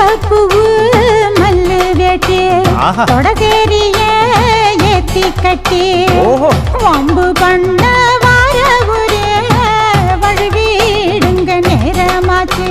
தும்பப்பூவு மல்லு வேட்டி ஆஹா. தொடதேரிய ஏத்தி கட்டி வம்பு பண்ண வார ஒரே வழுவிடுங்க நேரமாச்சு